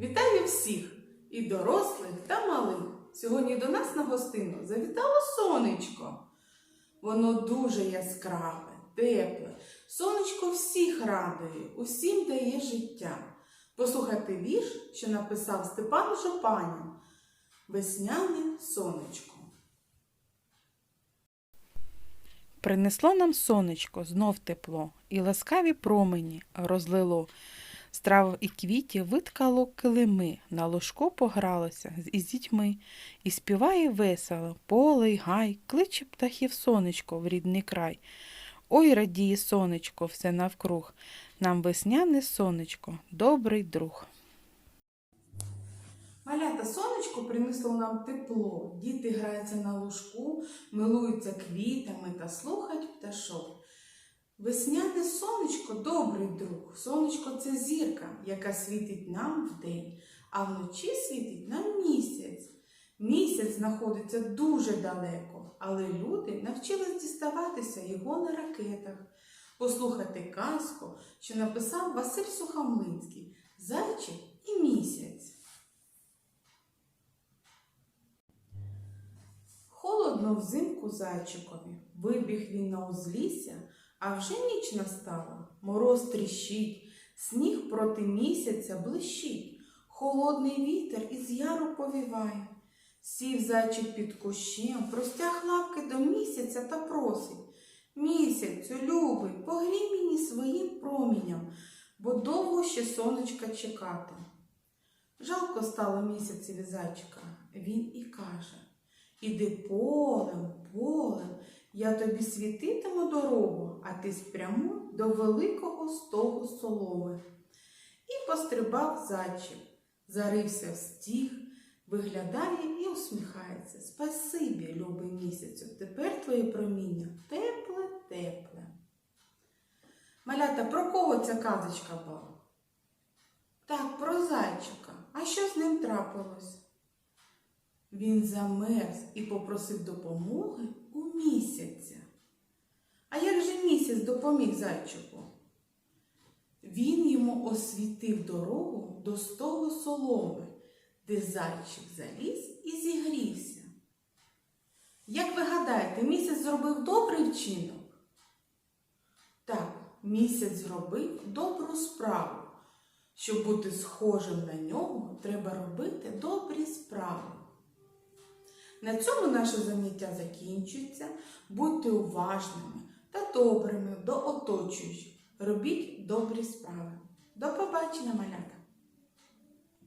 Вітаю всіх і дорослих та малих. Сьогодні до нас на гостину завітало сонечко. Воно дуже яскраве, тепле. Сонечко всіх радує, усім дає життя. Послухайте вірш, що написав Степан Жупанін. Весняне сонечко. Принесло нам сонечко знов тепло, і ласкаві промені розлило. З трав і квітів виткало килими, на ложко погралося із дітьми, і співає весело, поле гай, кличе птахів сонечко в рідний край. Ой, радіє сонечко все навкруг, нам весняне сонечко, добрий друг. Малята сонечко принесло нам тепло. Діти граються на лужку, милуються квітами та слухають пташок. Весняне сонечко добрий друг. Сонечко це зірка, яка світить нам вдень, а вночі світить нам місяць. Місяць знаходиться дуже далеко, але люди навчились діставатися його на ракетах. Послухати казку, що написав Василь Сухомлинський Зайчик і місяць. Холодно взимку зайчикові. Вибіг він на узлісся, а вже ніч настала. Мороз тріщить, сніг проти місяця блищить. Холодний вітер із яру повіває. Сів зайчик під кущем, простяг лапки до місяця та просить. Місяцю, любий, погрій мені своїм промінням, бо довго ще сонечка чекати. Жалко стало місяцеві зайчика. Він і каже. Іди полем, полем, я тобі світитиму дорогу, а ти спрямуй до великого стогу соломи. І пострибав зайчик, зарився в стіг, виглядає і усміхається. Спасибі, любий місяцю, тепер твоє проміння тепле, тепле. Малята, про кого ця казочка була? Так, про зайчика. А що з ним трапилось? Він замерз і попросив допомоги у місяця. А як же місяць допоміг зайчику? Він йому освітив дорогу до стогу соломи, де зайчик заліз і зігрівся. Як ви гадаєте, місяць зробив добрий вчинок? Так, місяць зробив добру справу. Щоб бути схожим на нього, треба робити добрі справи. На цьому наше заняття закінчується. Будьте уважними та добрими до оточуючих. Робіть добрі справи. До побачення, малята!